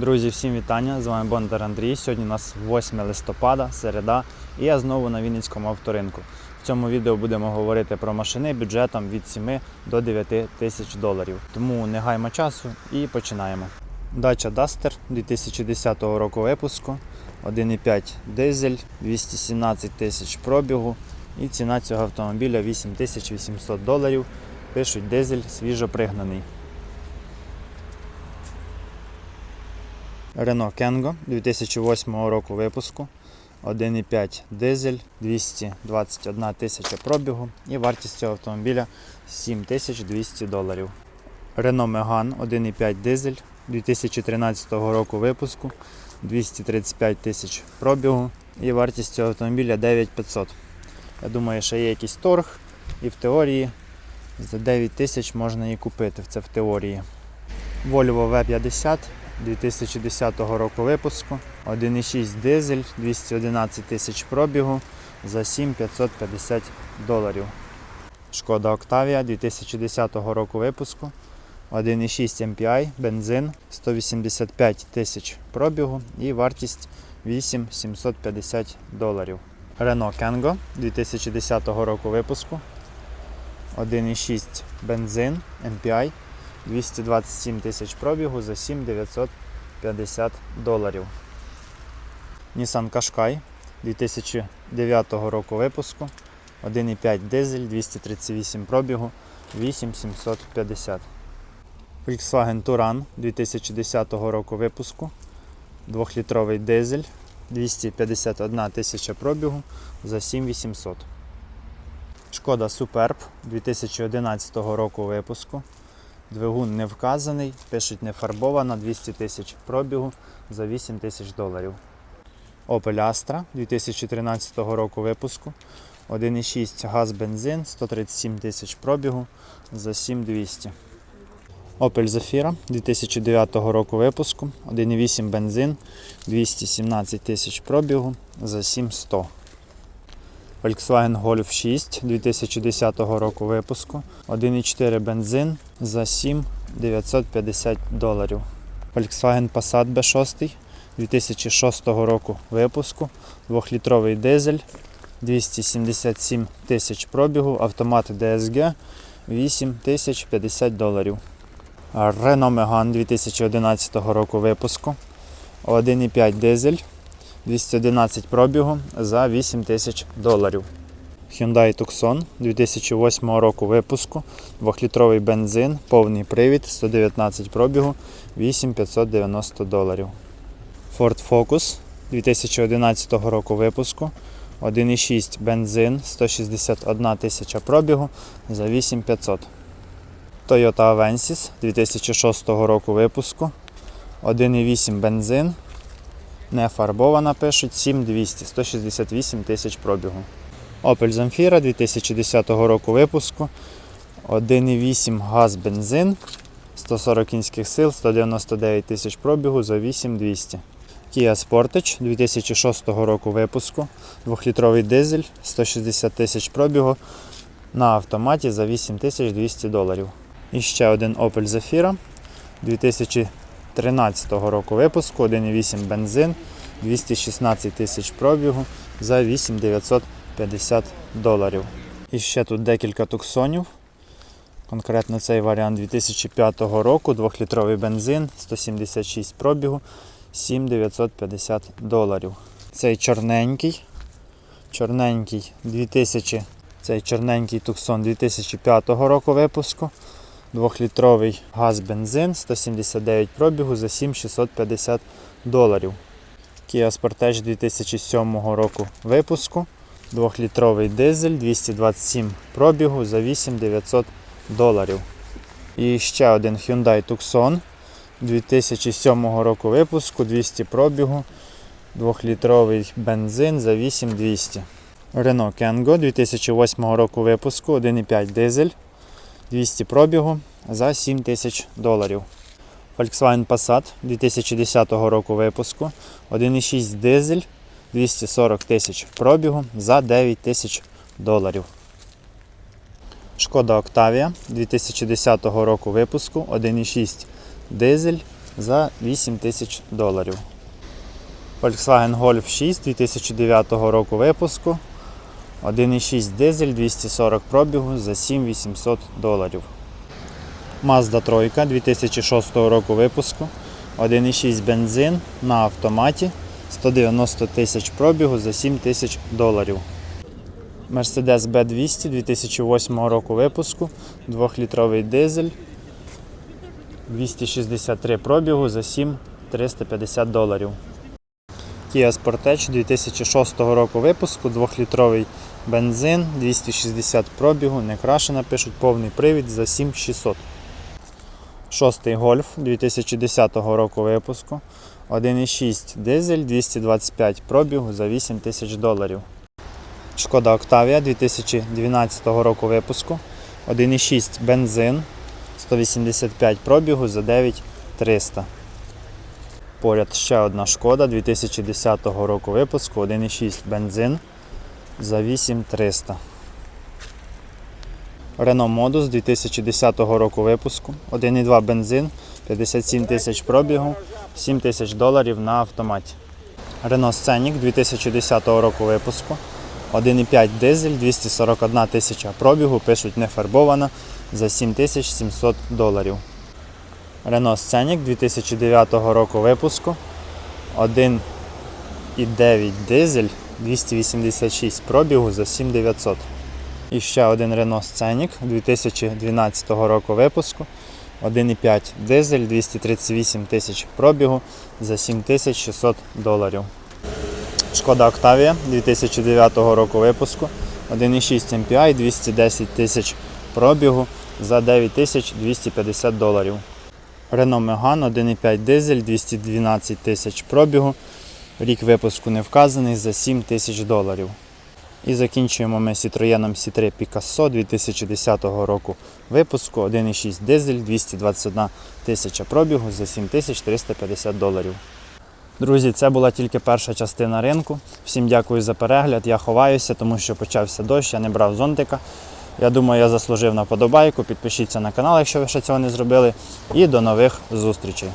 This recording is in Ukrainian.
Друзі, всім вітання! З вами Бондар Андрій. Сьогодні у нас 8 листопада, середа, і я знову на Вінницькому авторинку. В цьому відео будемо говорити про машини бюджетом від 7 до 9 тисяч доларів. Тому не гаймо часу і починаємо. Дача Duster 2010 року випуску, 1,5 дизель, 217 тисяч пробігу і ціна цього автомобіля 8800 доларів. Пишуть дизель свіжо Renault Kengo 2008 року випуску. 1,5 дизель, 221 тисяча пробігу і вартість цього автомобіля 7200 доларів. Renault Megane 1,5 дизель 2013 року випуску, 235 тисяч пробігу і вартість цього автомобіля 9500. Я думаю, що є якийсь торг і в теорії за 9 тисяч можна її купити. Це в теорії. Volvo V50 2010 року випуску, 1,6 дизель, 211 тисяч пробігу за 7550 доларів. Шкода Octavia 2010 року випуску, 1,6 MPI, бензин, 185 тисяч пробігу і вартість 8750 доларів. Renault Kengo 2010 року випуску, 1,6 бензин, MPI, 227 тисяч пробігу за 7950 доларів. Nissan Qashqai 2009 року випуску. 1,5 дизель, 238 пробігу, 8750. Volkswagen Touran 2010 року випуску. 2-літровий дизель, 251 тисяча пробігу за 7800. Шкода Superb 2011 року випуску. Двигун не вказаний, пишуть не фарбована, 200 тисяч пробігу за 8 тисяч доларів. Opel Astra 2013 року випуску. 1,6 газ бензин, 137 тисяч пробігу за 7200. Opel Zafira 2009 року випуску. 1,8 бензин, 217 тисяч пробігу за 7100. Volkswagen Golf 6 2010 року випуску. 1,4 бензин за 7 950 доларів. Volkswagen Passat B6 2006 року випуску. 2-літровий дизель, 277 тисяч пробігу, автомат DSG 8 тисяч 50 доларів. Renault Megane 2011 року випуску. 1,5 дизель, 211 пробігу за 8 тисяч доларів. Hyundai Tucson 2008 року випуску, 2-літровий бензин, повний привід, 119 пробігу, 8590 доларів. Ford Focus 2011 року випуску, 1,6 бензин, 161 тисяча пробігу за 8500. Toyota Avensis 2006 року випуску, 1,8 бензин, не фарбована, пишуть 7200, 168 тисяч пробігу. Opel Zamfira 2010 року випуску. 1,8 газ бензин, 140 кінських сил, 199 тисяч пробігу за 8200. Kia Sportage 2006 року випуску. 2-літровий дизель, 160 тисяч пробігу на автоматі за 8200 доларів. І ще один Opel Zafira 2013 року випуску, 1,8 бензин, 216 тисяч пробігу за 8950 доларів. І ще тут декілька туксонів. Конкретно цей варіант 2005 року, 2-літровий бензин, 176 пробігу, 7950 доларів. Цей чорненький. Чорненький 2000, цей чорненький туксон 2005 року випуску. 2-літровий газ бензин, 179 пробігу за 7650 доларів. Kia Sportage 2007 року випуску. 2-літровий дизель, 227 пробігу за 8900 доларів. І ще один Hyundai Tucson 2007 року випуску, 200 пробігу, 2-літровий бензин за 8200. Renault Kengo 2008 року випуску, 1,5 дизель, 200 пробігу за 7000 доларів. Volkswagen Passat 2010 року випуску, 1,6 дизель, 240 тисяч пробігу за 9 тисяч доларів. Шкода Octavia 2010 року випуску, 1,6 дизель, за 8 тисяч доларів. Volkswagen Golf 6 2009 року випуску. 1,6 дизель 240 пробігу за 7800 доларів. Mazda 3 2006 року випуску. 1,6 бензин на автоматі 190 тисяч пробігу за 7 тисяч доларів. Mercedes B200 2008 року випуску. 2-літровий дизель 263 пробігу за 7 350 доларів. Kia Sportage 2006 року випуску, 2-літровий бензин, 260 пробігу, не крашена, пишуть повний привід за 7600. Шостий Golf 2010 року випуску, 1,6 дизель, 225 пробігу за 8 тисяч доларів. Шкода Octavia 2012 року випуску, 1,6 бензин, 185 пробігу за 9300. Поряд ще одна шкода 2010 року випуску, 1,6 бензин за 8300. Renault Modus 2010 року випуску, 1,2 бензин, 57 тисяч пробігу, 7 тисяч доларів на автоматі. Renault Scenic 2010 року випуску, 1,5 дизель, 241 тисяча пробігу, пишуть не фарбована за 7700 доларів. Renault Scenic 2009 року випуску. 1,9 дизель 286 пробігу за 7900. І ще один Renault Scenic 2012 року випуску. 1,5 дизель 238 тисяч пробігу за 7600 доларів. Шкода Octavia 2009 року випуску. 1,6 MPI 210 тисяч пробігу за 9250 доларів. Renault Megane 1,5 дизель 212 тисяч пробігу. Рік випуску не вказаний за 7 тисяч доларів. І закінчуємо ми Citroën C3 Picasso 2010 року випуску 1,6 дизель 221 тисяча пробігу за 7350 доларів. Друзі, це була тільки перша частина ринку. Всім дякую за перегляд. Я ховаюся, тому що почався дощ, я не брав зонтика. Я думаю, я заслужив на подобайку. Підпишіться на канал, якщо ви ще цього не зробили. І до нових зустрічей.